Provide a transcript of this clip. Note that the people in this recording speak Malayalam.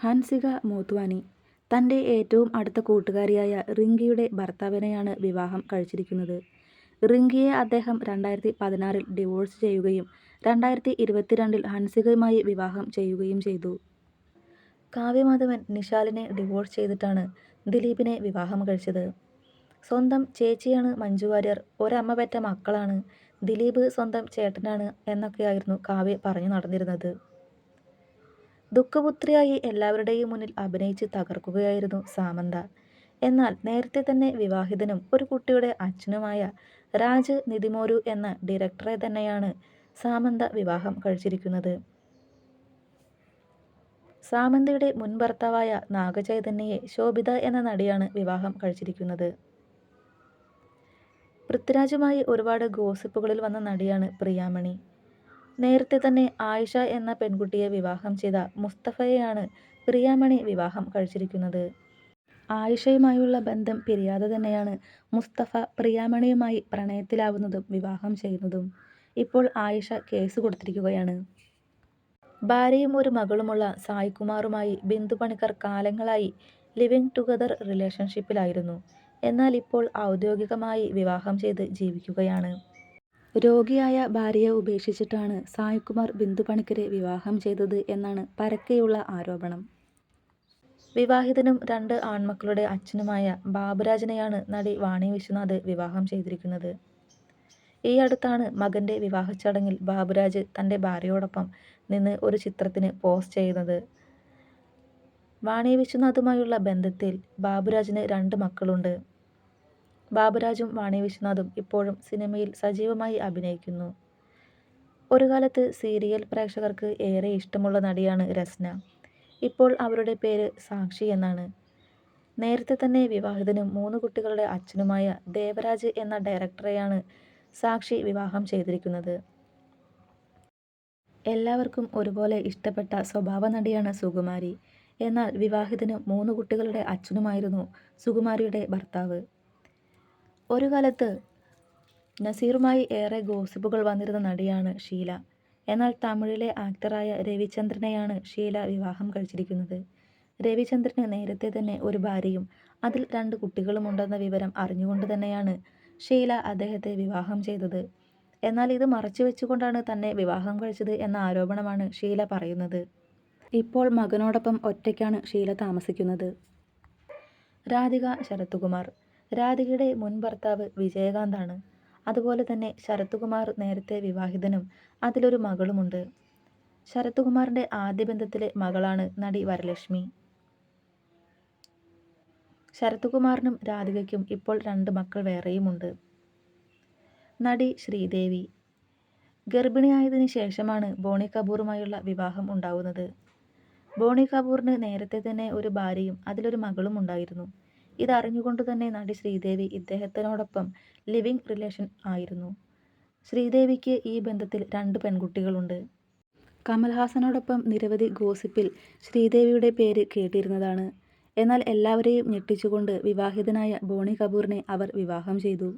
ഹൻസിക മോത്വാനി തന്റെ ഏറ്റവും അടുത്ത കൂട്ടുകാരിയായ റിങ്കിയുടെ ഭർത്താവിനെയാണ് വിവാഹം കഴിച്ചിരിക്കുന്നത്. റിങ്കിയെ അദ്ദേഹം രണ്ടായിരത്തി പതിനാറിൽ ഡിവോഴ്സ് ചെയ്യുകയും രണ്ടായിരത്തി ഇരുപത്തിരണ്ടിൽ ഹൻസികയുമായി വിവാഹം ചെയ്യുകയും ചെയ്തു. കാവ്യമാധവൻ നിഷാലിനെ ഡിവോഴ്സ് ചെയ്തിട്ടാണ് ദിലീപിനെ വിവാഹം കഴിച്ചത്. സ്വന്തം ചേച്ചിയാണ് മഞ്ജു വാര്യർ, ഒരമ്മ പെറ്റ മക്കളാണ്, ദിലീപ് സ്വന്തം ചേട്ടനാണ് എന്നൊക്കെയായിരുന്നു കാവ്യ പറഞ്ഞു നടന്നിരുന്നത്. ദുഃഖപുത്രിയായി എല്ലാവരുടെയും മുന്നിൽ അഭിനയിച്ച് തകർക്കുകയായിരുന്നു സാമന്ത. എന്നാൽ നേരത്തെ തന്നെ വിവാഹിതനും ഒരു കുട്ടിയുടെ അച്ഛനുമായ രാജ് നിതിമോരു എന്ന ഡയറക്ടറെ തന്നെയാണ് സാമന്ത വിവാഹം കഴിച്ചിരിക്കുന്നത്. സാമന്തയുടെ മുൻ ഭർത്താവായ നാഗചൈതന്യയെ ശോഭിത എന്ന നടിയാണ് വിവാഹം കഴിച്ചിരിക്കുന്നത്. പൃഥ്വിരാജുമായി ഒരുപാട് ഗോസിപ്പുകളിൽ വന്ന നടിയാണ് പ്രിയാമണി. നേരത്തെ തന്നെ ആയിഷ എന്ന പെൺകുട്ടിയെ വിവാഹം ചെയ്ത മുസ്തഫയെയാണ് പ്രിയാമണി വിവാഹം കഴിച്ചിരിക്കുന്നത്. ആയിഷയുമായുള്ള ബന്ധം പിരിയാതെ തന്നെയാണ് മുസ്തഫ പ്രിയാമണിയുമായി പ്രണയത്തിലാവുന്നതും വിവാഹം ചെയ്യുന്നതും. ഇപ്പോൾ ആയിഷ കേസ് കൊടുത്തിരിക്കുകയാണ്. ഭാര്യയും ഒരു മകളുമുള്ള സായികുമാറുമായി ബിന്ദു പണിക്കർ കാലങ്ങളായി ലിവിങ് ടുഗദർ റിലേഷൻഷിപ്പിലായിരുന്നു. എന്നാൽ ഇപ്പോൾ ഔദ്യോഗികമായി വിവാഹം ചെയ്ത് ജീവിക്കുകയാണ്. രോഗിയായ ഭാര്യയെ ഉപേക്ഷിച്ചിട്ടാണ് സായികുമാർ ബിന്ദുപണിക്കരെ വിവാഹം ചെയ്തത് എന്നാണ് പരക്കെയുള്ള ആരോപണം. വിവാഹിതനും രണ്ട് ആൺമക്കളുടെ അച്ഛനുമായ ബാബുരാജിനെയാണ് നടി വാണി വിശ്വനാഥ് വിവാഹം ചെയ്തിരിക്കുന്നത്. ഈ അടുത്താണ് മകന്റെ വിവാഹച്ചടങ്ങിൽ ബാബുരാജ് തന്റെ ഭാര്യയോടൊപ്പം നിന്ന് ഒരു ചിത്രത്തിന് പോസ് ചെയ്യുന്നത്. വാണി വിശ്വനാഥുമായുള്ള ബന്ധത്തിൽ ബാബുരാജിന് രണ്ട് മക്കളുണ്ട്. ബാബുരാജും വാണി വിശ്വനാഥും ഇപ്പോഴും സിനിമയിൽ സജീവമായി അഭിനയിക്കുന്നു. ഒരു കാലത്ത് സീരിയൽ പ്രേക്ഷകർക്ക് ഏറെ ഇഷ്ടമുള്ള നടിയാണ് രസ്ന. ഇപ്പോൾ അവരുടെ പേര് സാക്ഷി എന്നാണ്. നേരത്തെ തന്നെ വിവാഹിതനും മൂന്ന് കുട്ടികളുടെ അച്ഛനുമായ ദേവരാജ് എന്ന ഡയറക്ടറെയാണ് സാക്ഷി വിവാഹം ചെയ്തിരിക്കുന്നത്. എല്ലാവർക്കും ഒരുപോലെ ഇഷ്ടപ്പെട്ട സ്വഭാവ നടിയാണ് സുകുമാരി. എന്നാൽ വിവാഹിതനും മൂന്ന് കുട്ടികളുടെ അച്ഛനുമായിരുന്നു സുകുമാരിയുടെ ഭർത്താവ്. ഒരുകാലത്ത് നസീറുമായി ഏറെ ഗോസിപ്പുകൾ വന്നിരുന്ന നടിയാണ് ഷീല. എന്നാൽ തമിഴിലെ ആക്ടറായ രവിചന്ദ്രനെയാണ് ഷീല വിവാഹം കഴിച്ചിരിക്കുന്നത്. രവിചന്ദ്രന് നേരത്തെ തന്നെ ഒരു ഭാര്യയും അതിൽ രണ്ട് കുട്ടികളുമുണ്ടെന്ന വിവരം അറിഞ്ഞുകൊണ്ട് തന്നെയാണ് ഷീല അദ്ദേഹത്തെ വിവാഹം ചെയ്തത്. എന്നാൽ ഇത് മറച്ചു വെച്ചുകൊണ്ടാണ് തന്നെ വിവാഹം കഴിച്ചത് എന്ന ആരോപണമാണ് ഷീല പറയുന്നത്. ഇപ്പോൾ മകനോടൊപ്പം ഒറ്റയ്ക്കാണ് ഷീല താമസിക്കുന്നത്. രാധിക ശരത്കുമാർ രാധികയുടെ മുൻ ഭർത്താവ് വിജയകാന്താണ്. അതുപോലെ തന്നെ ശരത്കുമാർ നേരത്തെ വിവാഹിതനും അതിലൊരു മകളുമുണ്ട്. ശരത്കുമാറിന്റെ ആദ്യ ബന്ധത്തിലെ മകളാണ് നടി വരലക്ഷ്മി. ശരത്കുമാറിനും രാധികയ്ക്കും ഇപ്പോൾ രണ്ട് മക്കൾ വേറെയുമുണ്ട്. നടി ശ്രീദേവി ഗർഭിണിയായതിനു ശേഷമാണ് ബോണി കപൂറുമായുള്ള വിവാഹം ഉണ്ടാവുന്നത്. ബോണി കപൂറിന് നേരത്തെ തന്നെ ഒരു ഭാര്യയും അതിലൊരു മകളും ഉണ്ടായിരുന്നു. ഇതറിഞ്ഞുകൊണ്ടു തന്നെ നടി ശ്രീദേവി ഇദ്ദേഹത്തിനോടൊപ്പം ലിവിങ് റിലേഷൻ ആയിരുന്നു. ശ്രീദേവിക്ക് ഈ ബന്ധത്തിൽ രണ്ട് പെൺകുട്ടികളുണ്ട്. കമൽഹാസനോടൊപ്പം നിരവധി ഗോസിപ്പിൽ ശ്രീദേവിയുടെ പേര് കേട്ടിരുന്നതാണ്. എന്നാൽ എല്ലാവരെയും ഞെട്ടിച്ചുകൊണ്ട് വിവാഹിതനായ ബോണി കപൂറിനെ അവർ വിവാഹം ചെയ്തു.